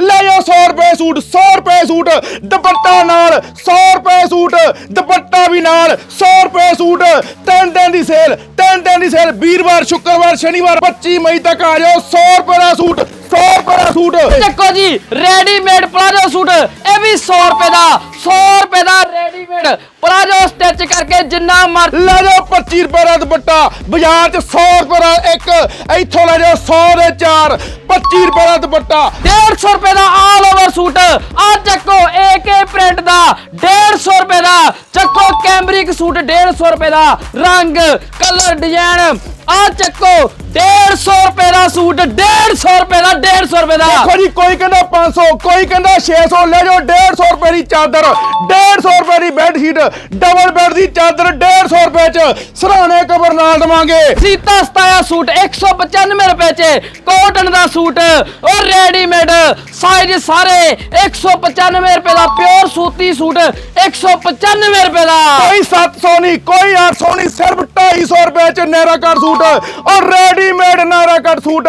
ਲੈ ਜਾਓ 100 ਰੁਪਏ ਸੂਟ 100 ਰੁਪਏ ਸੂਟ, ਦੁਪੱਟਾ ਨਾਲ 100 ਰੁਪਏ ਸੂਟ, ਦੁਪੱਟਾ ਵੀ ਨਾਲ 100 ਰੁਪਏ ਸੂਟ, ਤਿੰਨ ਦਿਨ ਦੀ ਸੇਲ ਤਿੰਨ ਦਿਨ ਦੀ ਸੇਲ ਵੀਰਵਾਰ, ਸ਼ੁੱਕਰਵਾਰ, ਸ਼ਨੀਵਾਰ 25 ਮਈ ਤੱਕ ਆ ਜਾਓ 100 ਰੁਪਏ ਦਾ ਸੂਟ 100 ਰੁਪਏ ਦਾ ਸੂਟ। ਚੱਕੋ ਜੀ ਰੈਡੀਮੇਡ ਪਲਾਜੋ ਸੂਟ। ਇਹ ਵੀ 100 ਰੁਪਏ ਦਾ 100 ਰੁਪਏ ਦਾ ਰੈਡੀਮੇਡ ਪਲਾਜੋ ਸਟਿਚ ਕਰਕੇ ਜਿੰਨਾ ਮਰ ਲੈ ਜਾਓ 25 ਰੁਪਏ ਦਾ ਦੁਪੱਟਾ ਬਾਜ਼ਾਰ 'ਚ 100 ਰੁਪਏ ਦਾ ਇੱਕ ਇੱਥੋਂ ਲੈ ਜਾਓ 100 ਦੇ ਚਾਰ 25 ਰੁਪਏ ਦਾ ਦੁਪੱਟਾ। 150 ਰੁਪਏ ਦਾ ਆਲ ਓਵਰ ਸੂਟ। ਆ ਚੱਕੋ ਏਕੇ ਪ੍ਰਿੰਟ ਦਾ 150 ਰੁਪਏ ਦਾ। ਚੱਕੋ ਕੈਂਬਰਿਕ ਸੂਟ 150 ਰੁਪਏ ਦਾ। ਰੰਗ ਕਲਰ ਡਿਜ਼ਾਈਨ ਆ ਚੱਕੋ 150 ਰੁਪਏ ਦਾ ਸੂਟ 150 ਰੁਪਏ ਦਾ 150 ਰੁਪਏ ਦਾ। ਦੇਖੋ ਜੀ ਕੋਈ ਕਹਿੰਦਾ 500 ਕੋਈ ਕਹਿੰਦਾ 600 ਲੈ ਜਾਓ 150 ਰੁਪਏ ਦੀ ਚਾਦਰ 150 ਰੁਪਏ ਦੀ ਬੈੱਡ ਸ਼ੀਟ ਡਬਲ ਬੈੱਡ ਦੀ ਚਾਦਰ 150 ਰੁਪਏ 'ਚ ਸਰਾਣੇ ਕਬਰ ਨਾਲ ਦਵਾਂਗੇ। ਸੀਤਾ ਸਤਾਇਆ ਸੂਟ 195 ਰੁਪਏ ਚ ਕਾਟਨ ਦਾ ਸੂਟ ਔਰ ਰੈਡੀਮੇਡ ਸਾਈਜ਼ ਸਾਰੇ 195 ਰੁਪਏ ਦਾ ਪਿਓਰ ਸੂਤੀ ਸੂਟ 195 ਰੁਪਏ ਦਾ। ਕੋਈ 700 ਨਹੀਂ ਕੋਈ 800 ਨਹੀਂ ਸਿਰਫ 250 ਰੁਪਏ 'ਚ ਨੈਰਾ ਕੱਟ ਸੂਟ ਔਰ ਰੈਡੀਮੇਡ ਨੈਰਾ ਕੱਟ ਸੂਟ।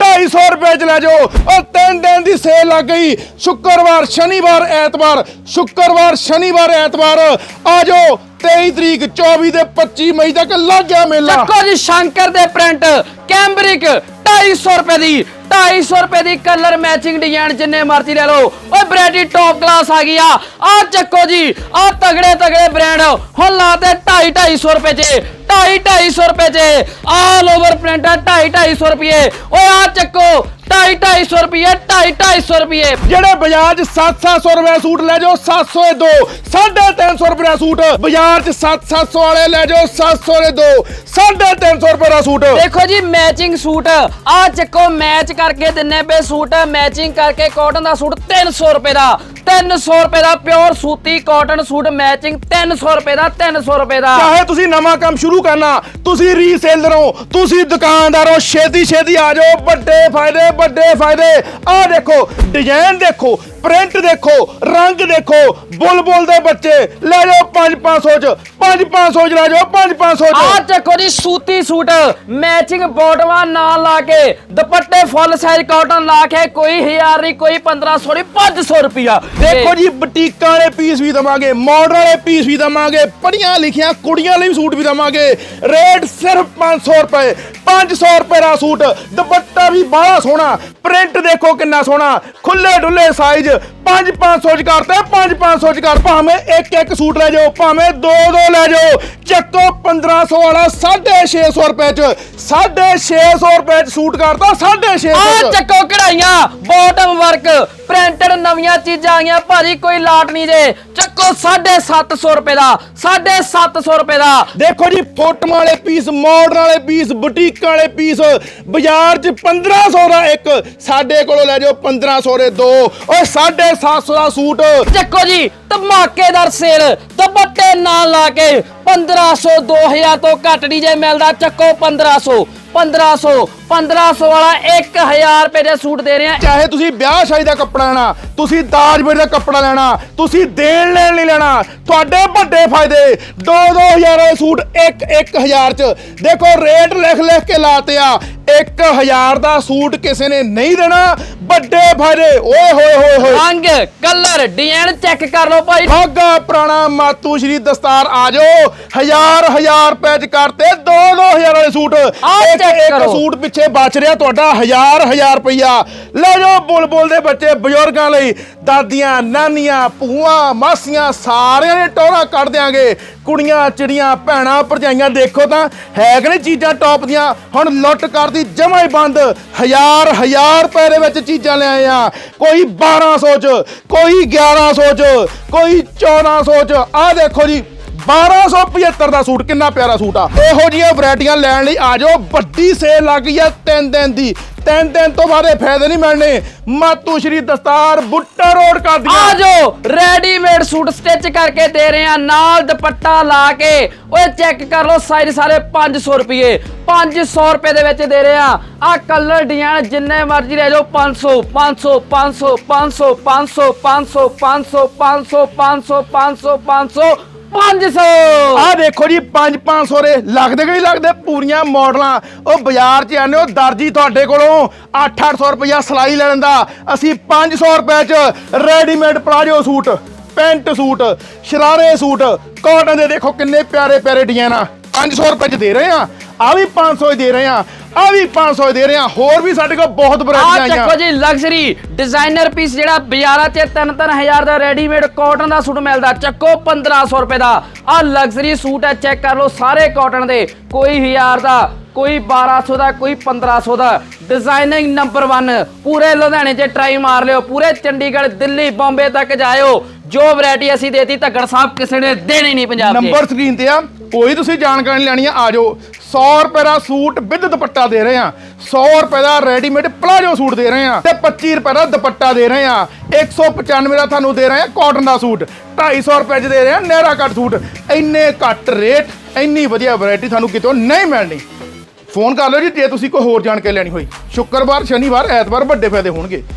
250 ਰੁਪਏ 'ਚ ਲੈ ਜਾਓ। ਔਰ ਤਿੰਨ ਦਿਨ ਦੀ ਸੇਲ ਲੱਗ ਗਈ। ਸ਼ੁੱਕਰਵਾਰ, ਸ਼ਨੀਵਾਰ, ਐਤਵਾਰ, ਸ਼ੁੱਕਰਵਾਰ, ਸ਼ਨੀਵਾਰ, ਐਤਵਾਰ। ਆ ਜਾਓ। 23 ਤਰੀਕ 24 ਤੇ 25 ਮਈ ਤੱਕ ਲੱਗ ਗਿਆ ਮੇਲਾ। ਚੱਕੋ ਜੀ, ਸ਼ੰਕਰ ਦੇ ਪ੍ਰਿੰਟ, ਕੈਂਬਰਿਕ 250 ਰੁਪਏ ਦੀ 250 ਰੁਪਏ ਦੀ ਕਲਰ ਮੈਚਿੰਗ ਡਿਜ਼ਾਈਨ ਜਿੰਨੇ ਮਰਜ਼ੀ ਲੈ ਲਓ। ਓਏ ਬ੍ਰੈਡੀ ਟੌਪ ਕਲਾਸ ਆ ਗਈ ਆ। ਆ ਚੱਕੋ ਜੀ ਆ ਤਗੜੇ ਤਗੜੇ ਬ੍ਰਾਂਡ ਹੁਣ ਲਾਤੇ 2.5 250 ਰੁਪਏ ਚ। 2.5 250 ਰੁਪਏ ਚ ਆਲ ਓਵਰ ਪ੍ਰਿੰਟ 2.5 250 ਰੁਪਏ। ਓਏ ਆ ਚੱਕੋ 2.5 250 ਰੁਪਏ 2.5 250 ਰੁਪਏ। ਜਿਹੜੇ ਬਾਜ਼ਾਰ 'ਚ 7-700 ਰੁਪਏ ਸੂਟ ਲੈ ਜਾਓ 700 ਦੇ ਦੋ। 350 ਰੁਪਏ ਦਾ ਸੂਟ ਬਾਜ਼ਾਰ 'ਚ 7-700 ਵਾਲੇ ਲੈ ਜਾਓ 700 ਦੇ ਦੋ। 350 ਰੁਪਏ ਦਾ ਸੂਟ। ਦੇਖੋ ਜੀ ਮੈਚਿੰਗ ਸੂਟ। ਆ ਚੱਕੋ ਮੈਚ ਕਰਕੇ ਦਿੰਨੇ ਪਏ ਸੂਟ। ਮੈਚਿੰਗ ਕਰਕੇ ਕਾਟਨ ਦਾ ਸੂਟ 300 ਰੁਪਏ ਦਾ। 300 ਰੁਪਏ ਦਾ ਪਿਓਰ ਸੂਤੀ ਕਾਟਨ ਸੂਟ ਮੈਚਿੰਗ 300 ਰੁਪਏ ਦਾ 300 ਰੁਪਏ ਦਾ। ਚਾਹੇ ਤੁਸੀਂ ਨਵਾਂ ਕੰਮ ਸ਼ੁਰੂ ਕਰਨਾ, ਤੁਸੀਂ ਰੀਸੇਲਰ ਹੋ, ਤੁਸੀਂ ਦੁਕਾਨਦਾਰ ਹੋ ਛੇਤੀ ਛੇਤੀ ਆ ਜਾਓ। ਵੱਡੇ ਫਾਇਦੇ ਵੱਡੇ ਫਾਇਦੇ। ਆਹ ਦੇਖੋ ਡਿਜ਼ਾਈਨ ਦੇਖੋ ਪ੍ਰਿੰਟ ਦੇਖੋ ਰੰਗ ਦੇਖੋ ਬੁਲਬੁਲ ਦੇ ਬੱਚੇ ਲੈ ਜਾਓ 5-500 ਚ 5-500 ਚ ਲੈ ਜਾਓ 5-500 ਆ ਚ। ਚੱਕੋ ਜੀ ਸੂਤੀ ਸੂਟ ਮੈਚਿੰਗ ਬਾਟਮਾਂ ਨਾਲ ਲਾ ਕੇ ਦੁਪੱਟੇ ਫੁੱਲ ਸਾਈਜ਼ ਕਾਟਨ ਲਾ ਕੇ ਕੋਈ 1000 ਨਹੀਂ ਕੋਈ 1500 ਨਹੀਂ 500 ਰੁਪਿਆ ਦੇਖੋ ਜੀ ਬੁਟੀਕਾਂ ਵਾਲੇ ਪੀਸ ਵੀ ਦਵਾਂਗੇ ਮਾਡਲ ਵਾਲੇ ਪੀਸ ਵੀ ਦਵਾਂਗੇ ਪੜੀਆਂ ਲਿਖੀਆਂ ਕੁੜੀਆਂ ਲਈ ਵੀ ਸੂਟ ਵੀ ਦਵਾਂਗੇ। ਰੇਟ ਸਿਰਫ 500 ਰੁਪਏ। 500 ਰੁਪਏ ਦਾ ਸੂਟ, ਦੁਪੱਟਾ ਵੀ ਬਾਹਲਾ ਸੋਹਣਾ, ਪ੍ਰਿੰਟ ਦੇਖੋ ਕਿੰਨਾ ਸੋਹਣਾ, ਖੁੱਲੇ ਡੁੱਲੇ ਸਾਈਜ਼ 5 500 ਚ ਕਰਤੇ 5 500 ਚ ਕਰ ਭਾਵੇਂ ਇੱਕ ਇੱਕ ਸੂਟ ਲੈ ਜਾਓ, ਭਾਵੇਂ ਦੋ ਦੋ ਲੈ ਜਾਓ, ਚੱਕੋ 1500 ਵਾਲਾ 650 ਰੁਪਏ ਚ 650 ਰੁਪਏ ਚ ਸੂਟ ਕਰਤਾ 650 ਆ ਚੱਕੋ ਕਢਾਈਆਂ ਬੋਟਮ ਵਰਕ ਪ੍ਰਿੰਟਡ ਨਵੀਆਂ ਚੀਜ਼ਾਂ ਆਈਆਂ ਭਾਜੀ ਕੋਈ ਲਾਟ ਨਹੀਂ ਜੇ। ਚੱਕੋ 750 ਰੁਪਏ ਦਾ 750 ਰੁਪਏ ਦਾ। ਦੇਖੋ ਜੀ ਫੋਟੋਆਂ ਵਾਲੇ ਪੀਸ ਮਾਡਰਨ ਵਾਲੇ ਪੀਸ ਬੁਟੀਕਾਂ ਵਾਲੇ ਪੀਸ ਬਾਜ਼ਾਰ 'ਚ 1500 ਦਾ ਇੱਕ ਸਾਡੇ ਕੋਲੋਂ ਲੈ ਜਾਓ 1500 ਦੇ ਦੋ। ਓਏ 750 ਦਾ ਸੂਟ। ਚੱਕੋ ਜੀ ਧਮਾਕੇਦਾਰ ਸੇਲ ਦੁਪੱਟੇ ਨਾਲ ਲਾ ਕੇ 1500 2000 ਤੋਂ ਘੱਟ ਨਹੀਂ ਜੇ ਮਿਲਦਾ ਚੱਕੋ 1500 1500 1500 ਵਾਲਾ 1000 ਰੁਪਏ ਦੇ ਸੂਟ ਦੇ ਰਿਹਾ। ਆ ਚਾਹੇ ਤੁਸੀਂ ਵਿਆਹ ਸ਼ਾਦੀ ਦਾ ਕੱਪੜਾ ਲੈਣਾ, ਤੁਸੀਂ ਦਾਜ ਬੇੜ ਦਾ ਕੱਪੜਾ ਲੈਣਾ, ਤੁਸੀਂ ਦੇਣ ਲੈਣ ਲਈ ਲੈਣਾ, ਤੁਹਾਡੇ ਵੱਡੇ ਫਾਇਦੇ 2-2000 ਵਾਲੇ ਸੂਟ 1-1000 ਚ। ਦੇਖੋ, ਰੇਟ ਲਿਖ ਲਿਖ ਕੇ ਲਾਤੇ ਆ। 1000 ਦਾ ਸੂਟ ਕਿਸੇ ਨੇ ਨਹੀਂ ਦੇਣਾ। ਵੱਡੇ ਫਾਇਦੇ। ਓਏ ਹੋਏ ਹੋਏ ਹੋਏ। ਰੰਗ ਕਲਰ ਡਿਜ਼ਾਈਨ ਚੈੱਕ ਕਰ ਲਓ ਭਾਈ। ਭਾਗਾ ਪੁਰਾਣਾ ਮਾਤੂ ਸ਼੍ਰੀ ਦਸਤਾਰ ਆ ਜਾਓ। ਹਜ਼ਾਰ ਹਜ਼ਾਰ ਰੁਪਏ ਚ ਕਰਤੇ 2-2000 ਵਾਲੇ ਸੂਟ। ਇੱਕ ਇੱਕ। ਸੂਟ ਪਿੱਛੇ ਬਚ ਰਿਹਾ ਤੁਹਾਡਾ ਹਜ਼ਾਰ ਹਜ਼ਾਰ ਰੁਪਈਆ। ਲੈ ਜਾਓ ਬੁਲਬੁਲ ਦੇ ਬੱਚੇ ਬਜ਼ੁਰਗਾਂ ਲਈ। ਦਾਦੀਆਂ ਨਾਨੀਆਂ ਭੂਆ ਮਾਸੀਆਂ ਸਾਰਿਆਂ ਦੇ ਟੋਰਾ ਕੱਢ ਦਿਆਂਗੇ। ਕੁੜੀਆਂ ਚਿੜੀਆਂ ਭੈਣਾਂ ਭਰਜਾਈਆਂ ਦੇਖੋ ਤਾਂ ਹੈ ਕਿ ਨਹੀਂ ਚੀਜ਼ਾਂ ਟੌਪ ਦੀਆਂ। ਹੁਣ ਲੁੱਟ ਕਰਦੀ ਜਮਾ ਹੀ ਬੰਦ। ਹਜ਼ਾਰ ਹਜ਼ਾਰ ਰੁਪਏ ਦੇ ਵਿੱਚ ਚੀਜ਼ਾਂ ਲਿਆਏ ਆ। ਕੋਈ 1200 ਚ, ਕੋਈ 1100 ਚ, ਕੋਈ 1400 ਚ। ਆਹ ਦੇਖੋ ਜੀ 1275 ਦਾ ਸੂਟ, ਕਿੰਨਾ ਪਿਆਰਾ ਸੂਟ ਆ। ਇਹੋ ਜਿਹੀਆਂ ਵੈਰਾਈਟੀਆਂ ਲੈਣ ਲਈ ਆ ਜਾਓ। ਵੱਡੀ ਸੇਲ ਲੱਗ ਗਈ ਆ ਤਿੰਨ ਦਿਨ ਦੀ। ਤਿੰਨ ਦਿਨ ਤੋਂ ਬਾਅਦ ਇਹ ਫਾਇਦੇ ਨਹੀਂ ਮਿਲਣੇ ਮਾਤੂ ਸ਼੍ਰੀ ਦਸਤਾਰ ਬੁੱਟਾ ਰੋਡ ਕਰ ਆ ਦਿਆਂ ਜੋ ਰੈਡੀਮੇਡ ਸੂਟ ਸਟਿਚ ਕਰਕੇ ਦੇ ਰਹੇ ਆ ਨਾਲ ਦੁਪੱਟਾ ਲਾ ਕੇ ਓਏ ਚੈੱਕ ਕਰ ਲਓ ਸਾਈਜ਼ ਸਾਰੇ 500 ਰੁਪਏ 500 ਰੁਪਏ ਦੇ ਵਿੱਚ ਦੇ ਰਹੇ ਆ ਆ ਕਲਰ ਡਿਜ਼ਾਈਨ ਜਿੰਨੇ ਮਰਜ਼ੀ ਲੈ ਜਾਓ 500 500 500 500 500 500 500 500 500 500 500 500 ਆਹ ਦੇਖੋ ਜੀ 5-500 ਦੇ ਲੱਗਦੇ ਕਿ ਨਹੀਂ ਲੱਗਦੇ? ਪੂਰੀਆਂ ਮਾਡਲਾਂ। ਉਹ ਬਾਜ਼ਾਰ 'ਚ ਆਨੇ ਉਹ ਦਰਜੀ ਤੁਹਾਡੇ ਕੋਲੋਂ 8-800 ਰੁਪਇਆ ਸਲਾਈ ਲੈ ਲੈਂਦਾ। ਅਸੀਂ 500 ਰੁਪਏ 'ਚ readymade palazzo suit, pant suit, ਸ਼ਰਾਰੇ suit cotton ਦੇ ਦੇਖੋ ਕਿੰਨੇ ਪਿਆਰੇ ਪਿਆਰੇ ਡਿਜ਼ਾਈਨ ਆ 500 ਰੁਪਏ 'ਚ ਦੇ ਰਹੇ ਆ। ਆ ਵੀ 500 'ਚ ਦੇ ਰਹੇ ਆ। ਆ ਵੀ 500 'ਚ ਦੇ ਰਹੇ ਆ ਹੋਰ ਵੀ ਸਾਡੇ ਕੋਲ ਬਹੁਤ ਆ ਵੈਰਾਈਟੀਆਂ ਚੱਕੋ ਆਈਆਂ ਜੀ ਲਗਜ਼ਰੀ ਡਿਜ਼ਾਈਨਰ ਪੀਸ ਜਿਹੜਾ ਬਾਜ਼ਾਰਾਂ 'ਚ 3-3000 ਦਾ ਰੈਡੀਮੇਡ ਕਾਟਨ ਦਾ ਸੂਟ ਮਿਲਦਾ ਚੱਕੋ 1500 ਰੁਪਏ ਦਾ। ਆ ਲਗਜ਼ਰੀ ਸੂਟ ਹੈ ਚੈੱਕ ਕਰ ਲਓ ਸਾਰੇ ਕਾਟਨ ਦੇ ਕੋਈ 1000 ਦਾ ਕੋਈ 1200 ਦਾ ਕੋਈ 1500 ਦਾ। ਡਿਜ਼ਾਈਨਿੰਗ ਨੰਬਰ 1 ਪੂਰੇ ਲੁਧਿਆਣੇ 'ਚ ਟਰਾਈ ਮਾਰ ਲਿਓ ਪੂਰੇ ਚੰਡੀਗੜ੍ਹ ਦਿੱਲੀ ਬੰਬੇ ਤੱਕ ਜਾਇਓ। ਜੋ ਵੈਰਾਈਟੀ ਅਸੀਂ ਦੇਤੀ ਧੱਗੜ ਸਾਹਿਬ ਕਿਸੇ ਨੇ ਦੇਣੀ ਨਹੀਂ ਪੰਜਾਬ 'ਚ। ਨੰਬਰ ਸਕਰੀਨ ਤੇ ਆ ਕੋਈ ਤੁਸੀਂ ਜਾਣਕਾਰੀ ਲੈਣੀ ਆ ਆ ਜਾਓ। 100 ਰੁਪਏ ਦਾ ਸੂਟ ਵਿਦ ਦੁਪੱਟਾ ਦੇ ਰਹੇ ਆ। 100 ਰੁਪਏ ਦਾ ਰੈਡੀਮੇਡ ਪਲਾਜੋ ਸੂਟ ਦੇ ਰਹੇ ਆ ਤੇ 25 ਰੁਪਏ ਦਾ ਦੁਪੱਟਾ ਦੇ ਰਹੇ ਆ। 195 ਦਾ ਤੁਹਾਨੂੰ ਦੇ ਰਹੇ ਆ ਕਾਟਨ ਦਾ ਸੂਟ। 250 ਰੁਪਏ ਚ ਦੇ ਰਹੇ ਆ ਨਹਿਰਾ ਕੱਟ ਸੂਟ। ਇੰਨੇ ਘੱਟ ਰੇਟ ਇੰਨੀ ਵਧੀਆ ਵੈਰਾਈਟੀ ਤੁਹਾਨੂੰ ਕਿਤੋਂ ਨਹੀਂ ਮਿਲਣੀ। ਫੋਨ ਕਰ ਲਓ ਜੀ, ਜੇ ਤੁਸੀਂ ਕੋਈ ਹੋਰ ਜਾਣਕਾਰੀ ਲੈਣੀ ਹੋਈ। ਸ਼ੁੱਕਰਵਾਰ, ਸ਼ਨੀਵਾਰ, ਐਤਵਾਰ ਵੱਡੇ ਫਾਇਦੇ ਹੋਣਗੇ।